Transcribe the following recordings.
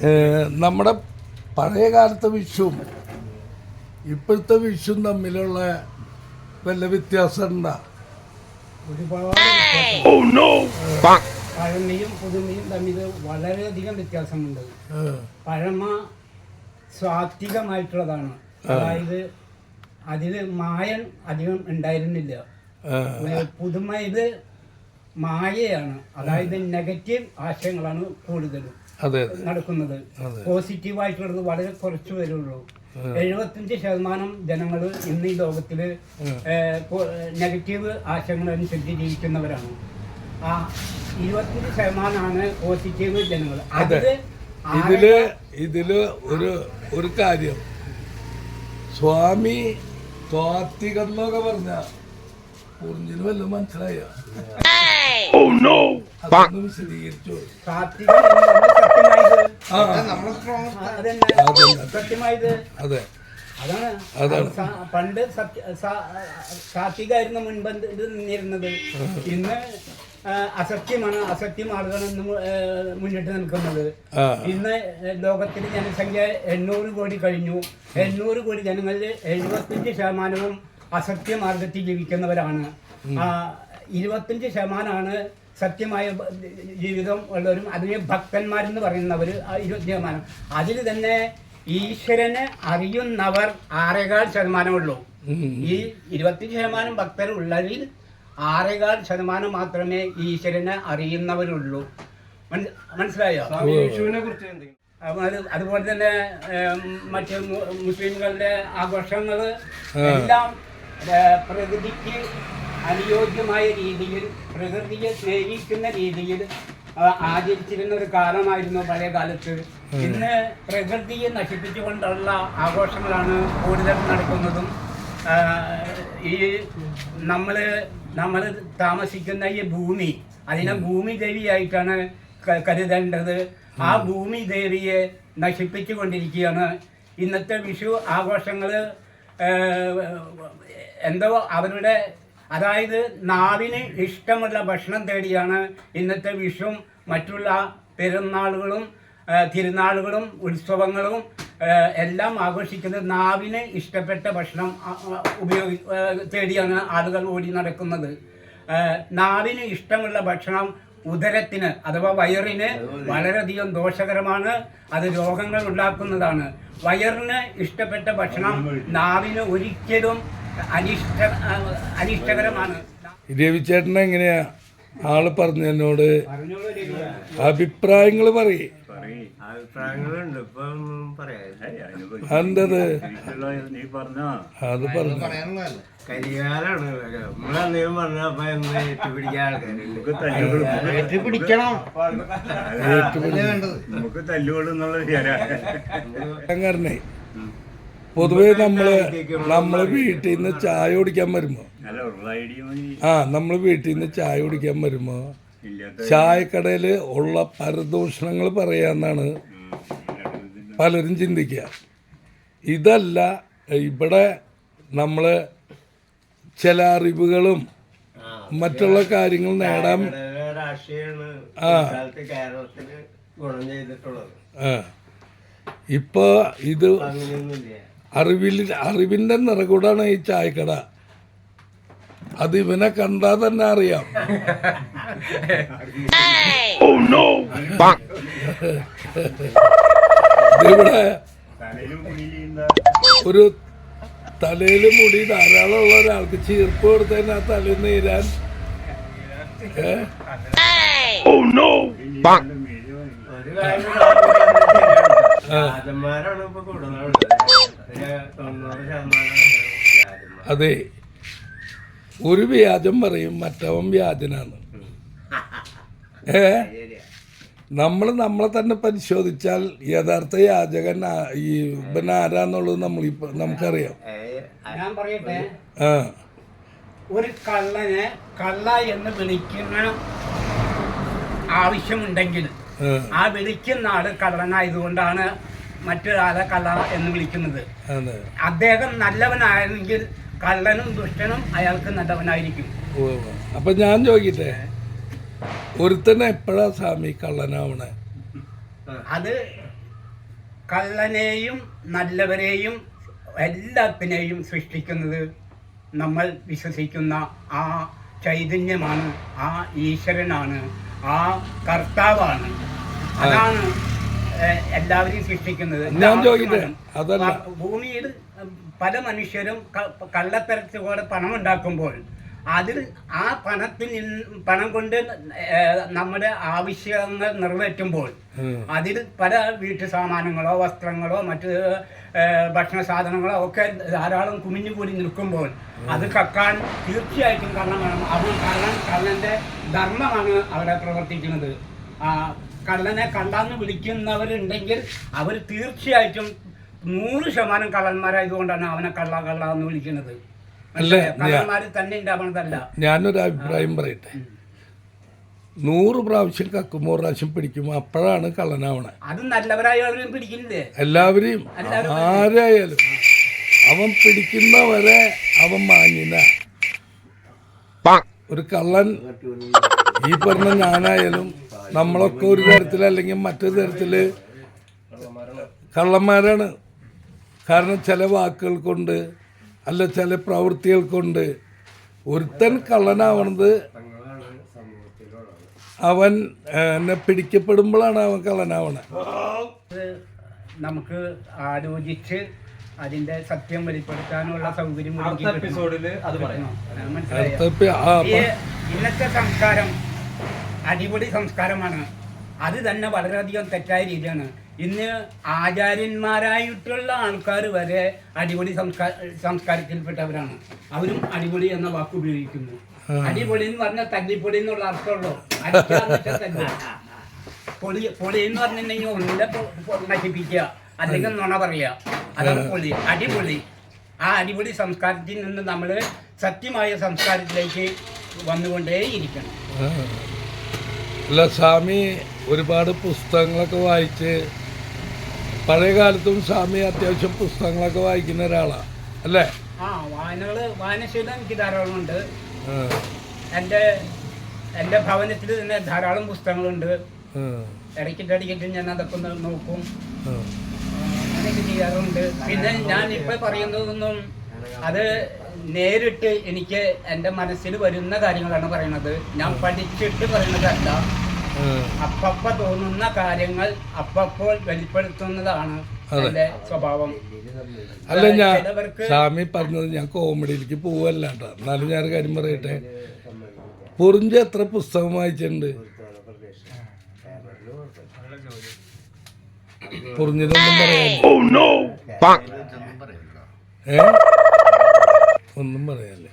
ഏ, നമ്മുടെ പഴയ കാലത്തെ വിഷുവും ഇപ്പോഴത്തെ വിഷുവും തമ്മിലുള്ള വല്ല വ്യത്യാസം ഉണ്ടാ ഒരുപാട് പഴമയും പുതുമയും തമ്മിൽ വളരെയധികം വ്യത്യാസമുണ്ട്. പഴമ സ്വാത്വികമായിട്ടുള്ളതാണ്. അതായത് അതിൽ മായൻ അധികം ഉണ്ടായിരുന്നില്ല. പുതുമ ഇത് മായയാണ്. അതായത് നെഗറ്റീവ് ആശയങ്ങളാണ് കൂടുതലും അതെ നടക്കുന്നത്. പോസിറ്റീവായിട്ടുള്ളത് വളരെ കുറച്ച് വരുള്ളൂ എഴുപത്തഞ്ച് ശതമാനം ജനങ്ങൾ ഇന്ന് ഈ പോ- നെഗറ്റീവ് ആശയങ്ങൾ അനുസരിച്ച് ജീവിക്കുന്നവരാണ്. ആ ഇരുപത്തഞ്ച് ശതമാനമാണ് പോസിറ്റീവ് ജനങ്ങൾ. അതിൽ ഇതിൽ ഇതിൽ ഒരു ഒരു കാര്യം. സ്വാമി സ്വാത്വികം എന്നൊക്കെ പറഞ്ഞ കുറിഞ്ഞിന് വല്ലതും മനസ്സിലായോ? അതൊന്നും വിശദീകരിച്ചു. സത്യമായത് അതെ. അതാണ് അതാണ്. പണ്ട് സത്യ സ- സാത്വികമായിരുന്നു മുൻപ് ഇത് നിന്നിരുന്നത്. ഇന്ന് അസത്യമാണ് അസത്യം ആളുകളാണ് മുന്നിട്ട് നിൽക്കുന്നത്. ഇന്ന് ലോകത്തിൽ ജനസംഖ്യ എണ്ണൂറ് കോടി കഴിഞ്ഞു. എണ്ണൂറ് കോടി ജനങ്ങളിൽ എഴുപത്തഞ്ച് ശതമാനവും അസത്യ മാർഗത്തിൽ ജീവിക്കുന്നവരാണ്. ആ, ഇരുപത്തഞ്ച് ശതമാനമാണ് സത്യമായ ജീവിതം ഉള്ളവരും അതിനെ ഭക്തന്മാരെന്ന് പറയുന്നവർ ഇരുപത്തി ശതമാനം അതിൽ തന്നെ ഈശ്വരനെ അറിയുന്നവർ ആറേകാൽ ശതമാനമുള്ളൂ. ഉള്ളൂ ഈ ഇരുപത്തി ശതമാനം ഭക്തരുള്ളതിൽ ആറേകാൽ ശതമാനം മാത്രമേ ഈശ്വരനെ അറിയുന്നവരുള്ളൂ. മന- മനസ്സിലായോ? യേശുവിനെ കുറിച്ച് എന്തെങ്കിലും? അത് അതുപോലെ തന്നെ മറ്റു മുസ്ലിംകളുടെ ആഘോഷങ്ങൾ എല്ലാം പ്രകൃതിക്ക് അനുയോജ്യമായ രീതിയിൽ പ്രകൃതിയെ സ്നേഹിക്കുന്ന രീതിയിൽ ആചരിച്ചിരുന്ന ഒരു കാലമായിരുന്നു പഴയ കാലത്ത് ഇന്ന് പ്രകൃതിയെ നശിപ്പിച്ചുകൊണ്ടുള്ള ആഘോഷങ്ങളാണ് കൂടുതൽ നടക്കുന്നതും. ഈ നമ്മൾ നമ്മൾ താമസിക്കുന്ന ഈ ഭൂമി അതിനെ ഭൂമി ദേവിയായിട്ടാണ് കരുതേണ്ടത്. ആ ഭൂമി ദേവിയെ നശിപ്പിച്ചു കൊണ്ടിരിക്കുകയാണ് ഇന്നത്തെ വിഷു ആഘോഷങ്ങൾ എന്തോ അവരുടെ അതായത് നാവിന് ഇഷ്ടമുള്ള ഭക്ഷണം തേടിയാണ് ഇന്നത്തെ വിഷുവും മറ്റുള്ള പെരുന്നാളുകളും തിരുനാളുകളും ഉത്സവങ്ങളും എല്ലാം ആഘോഷിക്കുന്നത് നാവിന് ഇഷ്ടപ്പെട്ട ഭക്ഷണം ഉപയോഗി തേടിയാണ് ആളുകൾ ഓടി നടക്കുന്നത്. നാവിന് ഇഷ്ടമുള്ള ഭക്ഷണം ഉദരത്തിന് അഥവാ വയറിന് വളരെയധികം ദോഷകരമാണ്. അത് രോഗങ്ങൾ ഉണ്ടാക്കുന്നതാണ്. വയറിന് ഇഷ്ടപ്പെട്ട ഭക്ഷണം നാവിന് ഒരിക്കലും അനിഷ്ട അനിഷ്ടകരമാണ്. രവിചേട്ടൻ എങ്ങനെയാ? ആൾ പറഞ്ഞു എന്നോട്. പറഞ്ഞോളൂ രവി. അഭിപ്രായങ്ങൾ പറയേ. എന്തത് അത് പറഞ്ഞു. കരികാലാണ് നമ്മളെന്തെങ്കിലും പറഞ്ഞപ്പോ എന്താ ഏറ്റുപിടിക്കാൻ ആൾക്കാരുണ്ട് നമുക്ക് തല്ലുകൊള്ളുന്നുള്ള പൊതുവേ നമ്മൾ നമ്മൾ വീട്ടിൽ നിന്ന് ചായ കുടിക്കാൻ വരുമ്പോ ആ നമ്മൾ വീട്ടിൽ നിന്ന് ചായ കുടിക്കാൻ വരുമ്പോ ചായക്കടയിൽ ചായക്കടയിൽ ഉള്ള പരദൂഷണങ്ങൾ പറയാന്നാണ് പലരും ചിന്തിക്കുക ഇതല്ല ഇവിടെ നമ്മൾ ചില അറിവുകളും മറ്റുള്ള കാര്യങ്ങൾ നേടാൻ ആ. ഗുണം ചെയ്തിട്ടുള്ളത്. ആ. ഇപ്പൊ ഇത് അറിവിൽ അറിവിന്റെ നിറകൂടാണ് ഈ ചായക്കട. അത് ഇവനെ കണ്ടാ തന്നെ അറിയാം. ഇവിടെ ഒരു തലയിൽ മുടി ധാരാളം ഉള്ള ഒരാൾക്ക് ചീർപ്പ് കൊടുത്തതിന് ആ. തലയിൽ നീരാൻ ഏ? അതെ. ഒരു വ്യാജം പറയും മറ്റവൻ വ്യാജനാണ്. ഏ? നമ്മൾ നമ്മളെ തന്നെ പരിശോധിച്ചാൽ യഥാർത്ഥ യാചകൻ ഈ ഇവൻ ആരാന്നുള്ളത് നമ്മൾ നമുക്കറിയാം. ഞാൻ പറയട്ടെ? ആ. ഒരു കള്ളനെ കള്ള എന്ന് വിളിക്കുന്ന ആവശ്യമുണ്ടെങ്കിൽ ആ വിളിക്കുന്ന ആൾ കള്ളനായതുകൊണ്ടാണ് മറ്റൊരാളെ കള്ള എന്ന് വിളിക്കുന്നത്. അദ്ദേഹം നല്ലവനായെങ്കിൽ കള്ളനും ദുഷ്ടനും അയാൾക്ക് നല്ലവനായിരിക്കും. അപ്പൊ ഞാൻ ചോദിക്കട്ടെ? ഒരുത്തനെ എപ്പോഴാ സ്വാമി കള്ളനാവണേ? അത് കള്ളനെയും നല്ലവരെയും എല്ലാത്തിനെയും സൃഷ്ടിക്കുന്നത് നമ്മൾ വിശ്വസിക്കുന്ന ആ ചൈതന്യമാണ് ആ ഈശ്വരനാണ് ആ കർത്താവാണ്. അതാണ് എല്ലാവരെയും സൃഷ്ടിക്കുന്നത് ഞാൻ ചോദിക്കട്ടെ? അതല്ല. ഭൂമിയിൽ പല മനുഷ്യരും ക- കള്ളത്തരത്തിലൂടെ പണം ഉണ്ടാക്കുമ്പോൾ അതിൽ ആ പണത്തിൽ നിന്ന് പണം കൊണ്ട് നമ്മുടെ ആവശ്യങ്ങൾ നിറവേറ്റുമ്പോൾ. അതിൽ പല വീട്ടു സാമാനങ്ങളോ വസ്ത്രങ്ങളോ മറ്റ് ഭക്ഷണ സാധനങ്ങളോ ഒക്കെ ധാരാളം കുമിഞ്ഞു കൂടി നിൽക്കുമ്പോൾ അത് കക്കാൻ തീർച്ചയായിട്ടും കള്ളം വേണം അത് കള്ളൻ കള്ളന്റെ ധർമ്മമാണ് അവിടെ പ്രവർത്തിക്കുന്നത് ആ കള്ളനെ കള്ളാന്ന് വിളിക്കുന്നവരുണ്ടെങ്കിൽ അവർ തീർച്ചയായിട്ടും നൂറ് ശതമാനം കള്ളന്മാരായതുകൊണ്ടാണ് അവനെ കള്ള കള്ള എന്ന് വിളിക്കുന്നത്. അല്ലേ? കള്ളന്മാർ തന്നെ ഉണ്ടാവണതല്ല ഞാനൊരു അഭിപ്രായം പറയട്ടെ. നൂറ് പ്രാവശ്യം കക്കുമ്പോൾ ഒരു പ്രാവശ്യം പിടിക്കും അപ്പോഴാണ് കള്ളനാവണ. അത് നല്ലവരായവരും പിടിക്കില്ലേ? എല്ലാവരെയും. ആരായാലും. അവൻ പിടിക്കുന്നവരെ അവൻ മാഞ്ഞിന ഒരു കള്ളൻ ഈ പറഞ്ഞ ഞാനായാലും നമ്മളൊക്കെ ഒരു തരത്തിൽ അല്ലെങ്കിൽ മറ്റൊരു തരത്തിൽ കള്ളന്മാരാണ്. കാരണം ചില വാക്കുകൾ കൊണ്ട് അല്ല ചില പ്രവൃത്തികൾ കൊണ്ട് ഒരുത്തൻ കള്ളനാവണത് അവൻ എന്നെ പിടിക്കപ്പെടുമ്പോഴാണ് അവൻ കള്ളനാവണത് നമുക്ക് ആലോചിച്ച് അതിന്റെ സത്യം വെളിപ്പെടുത്താനുള്ള സൗകര്യം മനസ്സിലായോ? ആ, ഈ ഇന്നത്തെ സംസ്കാരം അടിപൊളി സംസ്കാരമാണ്. അത് തന്നെ വളരെയധികം തെറ്റായ രീതിയാണ്. ഇന്ന് ആചാര്യന്മാരായിട്ടുള്ള ആൾക്കാർ വരെ അടിപൊളി സംസ്കാര സംസ്കാരത്തിൽപ്പെട്ടവരാണ്. അവരും അടിപൊളി എന്ന വാക്ക് ഉപയോഗിക്കുന്നു. അടിപൊളി എന്ന് പറഞ്ഞാൽ തല്ലിപ്പൊടി എന്നുള്ള അർത്ഥമുള്ളൂ. പൊളി പൊളി എന്ന് പറഞ്ഞിട്ടുണ്ടെങ്കിൽ ഒന്നിനെ നശിപ്പിക്കുക. അല്ലെങ്കിൽ നുണ പറയുക. അതാണ് പൊളി അടിപൊളി. ആ അടിപൊളി സംസ്കാരത്തിൽ നിന്ന് നമ്മൾ സത്യമായ സംസ്കാരത്തിലേക്ക് വന്നുകൊണ്ടേയിരിക്കണം. ആ. അല്ല സ്വാമി ഒരുപാട് പുസ്തകങ്ങളൊക്കെ വായിച്ച് പഴയ കാലത്തും സ്വാമി അത്യാവശ്യം പുസ്തകങ്ങളൊക്കെ വായിക്കുന്ന ഒരാളാണ് അല്ലേ? ആ വായനകൾ വായനശീലം എനിക്ക് ധാരാളം ഉണ്ട് ആ, എന്റെ എന്റെ ഭവനത്തിൽ തന്നെ ധാരാളം പുസ്തകങ്ങളുണ്ട്. ഇടയ്ക്കിട്ട് ഇടയ്ക്കിട്ട് ഞാൻ അതൊക്കെ ഒന്ന് നോക്കും. അങ്ങനെയൊക്കെ ചെയ്യാറുണ്ട്. പിന്നെ ഞാൻ ഇപ്പൊ പറയുന്നതൊന്നും അത് നേരിട്ട് എനിക്ക് എന്റെ മനസ്സിൽ വരുന്ന കാര്യങ്ങളാണ് പറയുന്നത്. ഞാൻ പഠിച്ചിട്ട് പറയുന്നതല്ല. അപ്പപ്പ തോന്നുന്ന കാര്യങ്ങൾ അപ്പപ്പോൾ വെളിപ്പെടുത്തുന്നതാണ്. എന്റെ സ്വഭാവം. അല്ല ഞാൻ സ്വാമി പറഞ്ഞത് ഞാൻ കോമഡിയിലേക്ക് പോവല്ല കേട്ടോ. എന്നാലും ഞാൻ കാര്യം പറയട്ടെ. പൊറിഞ്ച് എത്ര പുസ്തകം വായിച്ചിട്ടുണ്ട്? പൊറിഞ്ഞതൊന്നും പറയാ ഏ? ഒന്നും പറയാനില്ല.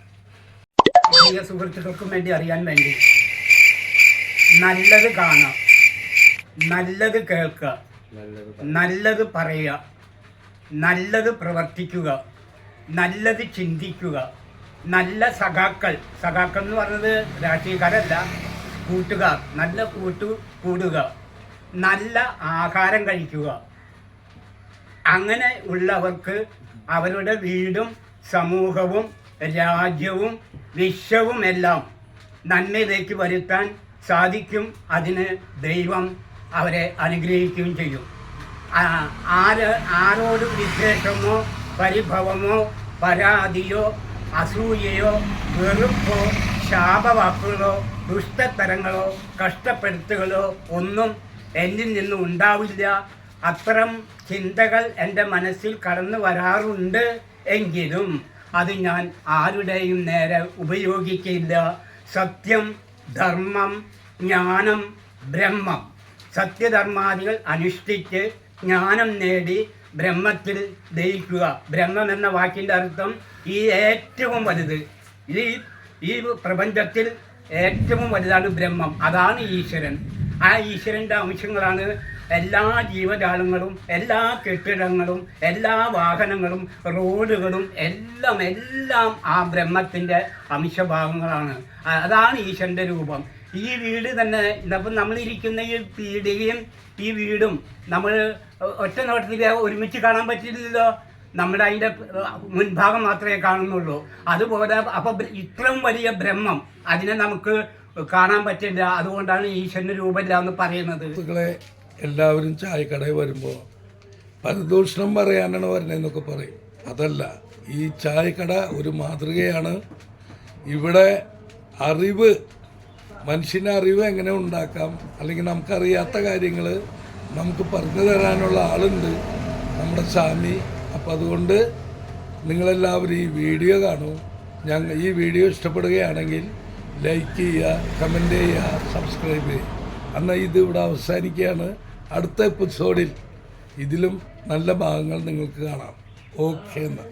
പ്രിയ സുഹൃത്തുക്കൾക്കും വേണ്ടി അറിയാൻ വേണ്ടി നല്ലത് കാണാം നല്ലത് കേൾക്കുക നല്ലത് പറയുക നല്ലത് പ്രവർത്തിക്കുക നല്ലത് ചിന്തിക്കുക നല്ല സഖാക്കൾ സഖാക്കൾ എന്ന് പറഞ്ഞത് രാഷ്ട്രീയക്കാരല്ല കൂട്ടുകാർ നല്ല കൂട്ടു കൂടുക നല്ല ആഹാരം കഴിക്കുക. അങ്ങനെ ഉള്ളവർക്ക് അവരുടെ വീടും സമൂഹവും രാജ്യവും വിശ്വവും എല്ലാം നന്മയിലേക്ക് വരുത്താൻ സാധിക്കും അതിന് ദൈവം അവരെ അനുഗ്രഹിക്കുകയും ചെയ്യും. ആര് ആരോട് വിദ്വേഷമോ പരിഭവമോ പരാതിയോ അസൂയയോ വെറുപ്പോ ശാപവാക്കുകളോ ദുഷ്ടത്തരങ്ങളോ കഷ്ടപ്പെടുത്തുകളോ ഒന്നും എന്നിൽ നിന്നും ഉണ്ടാവില്ല. അത്തരം ചിന്തകൾ എന്റെ മനസ്സിൽ കടന്നു വരാറുണ്ട്. എങ്കിലും അത് ഞാൻ ആരുടെയും നേരെ ഉപയോഗിക്കില്ല. സത്യം ധർമ്മം ജ്ഞാനം ബ്രഹ്മം. സത്യധർമാദികൾ അനുഷ്ഠിച്ച് ജ്ഞാനം നേടി ബ്രഹ്മത്തിൽ ദയിക്കുക ബ്രഹ്മം എന്ന വാക്കിന്റെ അർത്ഥം ഈ ഏറ്റവും വലുത്. ഈ ഈ പ്രപഞ്ചത്തിൽ ഏറ്റവും വലുതാണ് ബ്രഹ്മം. അതാണ് ഈശ്വരൻ. ആ ഈശ്വരന്റെ അംശങ്ങളാണ് എല്ലാ ജീവജാലങ്ങളും എല്ലാ കെട്ടിടങ്ങളും എല്ലാ വാഹനങ്ങളും റോഡുകളും എല്ലാം എല്ലാം ആ ബ്രഹ്മത്തിന്റെ അംശഭാഗങ്ങളാണ്. അതാണ് ഈശ്വരന്റെ രൂപം. ഈ വീട് തന്നെ ഇന്നിപ്പം നമ്മളിരിക്കുന്ന ഈ പീടികയും ഈ വീടും നമ്മൾ ഒറ്റ നോട്ടത്തിൽ ഒരുമിച്ച് കാണാൻ പറ്റില്ലല്ലോ. നമ്മുടെ അതിന്റെ മുൻഭാഗം മാത്രമേ കാണുന്നുള്ളൂ. അതുപോലെ അപ്പോൾ ഇത്രയും വലിയ ബ്രഹ്മം അതിനെ നമുക്ക് കാണാൻ പറ്റില്ല. അതുകൊണ്ടാണ് ഈശ്വരന് രൂപമില്ല എന്ന് പറയുന്നത് എല്ലാവരും ചായക്കടയിൽ വരുമ്പോൾ പരദൂഷണം പറയാനാണ് വരുന്നതെന്നൊക്കെ പറയും. അതല്ല ഈ ചായക്കട ഒരു മാതൃകയാണ്. ഇവിടെ അറിവ് മനുഷ്യന് അറിവ് എങ്ങനെ ഉണ്ടാക്കാം? അല്ലെങ്കിൽ നമുക്കറിയാത്ത കാര്യങ്ങൾ നമുക്ക് പറഞ്ഞു തരാനുള്ള ആളുണ്ട് നമ്മുടെ സ്വാമി. അപ്പം അതുകൊണ്ട് നിങ്ങളെല്ലാവരും ഈ വീഡിയോ കാണൂ. ഞങ്ങൾ ഈ വീഡിയോ ഇഷ്ടപ്പെടുകയാണെങ്കിൽ ലൈക്ക് ചെയ്യുക കമന്റ് ചെയ്യുക സബ്സ്ക്രൈബ് ചെയ്യുക. എന്നാൽ ഇത് ഇവിടെ അവസാനിക്കുകയാണ്. അടുത്ത എപ്പിസോഡിൽ ഇതിലും നല്ല ഭാഗങ്ങൾ നിങ്ങൾക്ക് കാണാം. ഓക്കെ എന്നാൽ